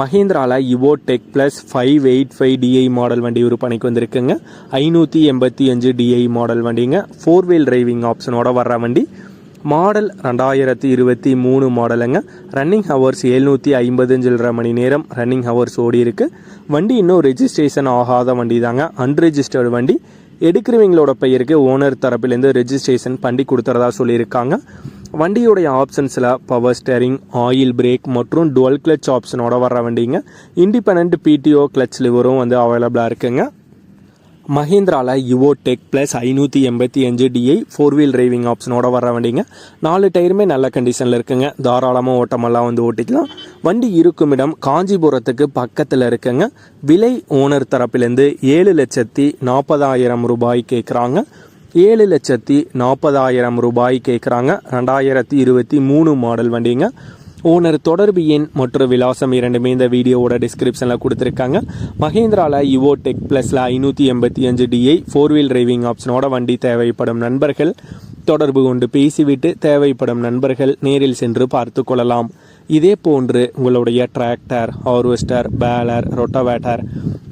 மஹேந்திராவில் Yuvo tech plus five eight five DI model வண்டி விற்பனைக்கு வந்திருக்குங்க. ஐநூற்றி எண்பத்தி அஞ்சு டிஐ மாடல் வண்டிங்க. ஃபோர் வீல் டிரைவிங் ஆப்ஷனோட வர்ற வண்டி. மாடல் ரெண்டாயிரத்தி இருபத்தி மூணு மாடலுங்க ரன்னிங் ஹவர்ஸ் எழுநூற்றி ஐம்பது மணி நேரம் ரன்னிங் ஹவர்ஸ் ஓடி இருக்குது வண்டி இன்னும் ரெஜிஸ்ட்ரேஷன் ஆகாத வண்டி தாங்க அன்ரெஜிஸ்டர்டு வண்டி. எடுக்கிறவங்களோட பெயருக்கு ஓனர் தரப்பிலேருந்து ரெஜிஸ்ட்ரேஷன் பண்ணி கொடுத்துறதா சொல்லியிருக்காங்க. வண்டியுடைய ஆப்ஷன்ஸில் பவர் ஸ்டேரிங் ஆயில் பிரேக் மற்றும் டுவல் கிளச் ஆப்ஷனோட வர வண்டிங்க. இண்டிபெண்ட் பிடிஓ கிளச் லிவரும் வந்து அவைலபிளாக இருக்குங்க. மஹேந்திராவில் யுவோ டெக் ப்ளஸ் ஐநூற்றி எண்பத்தி அஞ்சு டிஐ ஃபோர் வீல் டிரைவிங் ஆப்ஷனோட வர வண்டிங்க. நாலு டயருமே நல்ல கண்டிஷனில் இருக்குங்க. தாராளமாக ஓட்டமெல்லாம் வந்து ஓட்டிக்கலாம். வண்டி இருக்கும் இடம் காஞ்சிபுரத்துக்கு பக்கத்தில் இருக்குங்க. விலை ஓனர் தரப்பிலேருந்து ஏழு லட்சத்தி நாற்பதாயிரம் ரூபாய் கேட்குறாங்க ஏழு லட்சத்தி நாற்பதாயிரம் ரூபாய் கேட்குறாங்க. ரெண்டாயிரத்தி இருபத்தி மூணு மாடல் வண்டிங்க. ஓனர் தொடர்பு எண் மற்றும் விலாசம் இரண்டுமே இந்த வீடியோவோட டிஸ்கிரிப்ஷனில் கொடுத்துருக்காங்க. மகேந்திராவில் யுவோ டெக் ப்ளஸில் ஐநூற்றி எண்பத்தி அஞ்சு டிஐ ஃபோர் வீல் டிரைவிங் ஆப்ஷனோட வண்டி தேவைப்படும் நண்பர்கள். தொடர்பு கொண்டு பேசிவிட்டு தேவைப்படும் நண்பர்கள் நேரில் சென்று பார்த்து கொள்ளலாம். இதே போன்று உங்களுடைய டிராக்டர் ஹார்வெஸ்டர் பேலர் ரொட்டவேட்டர்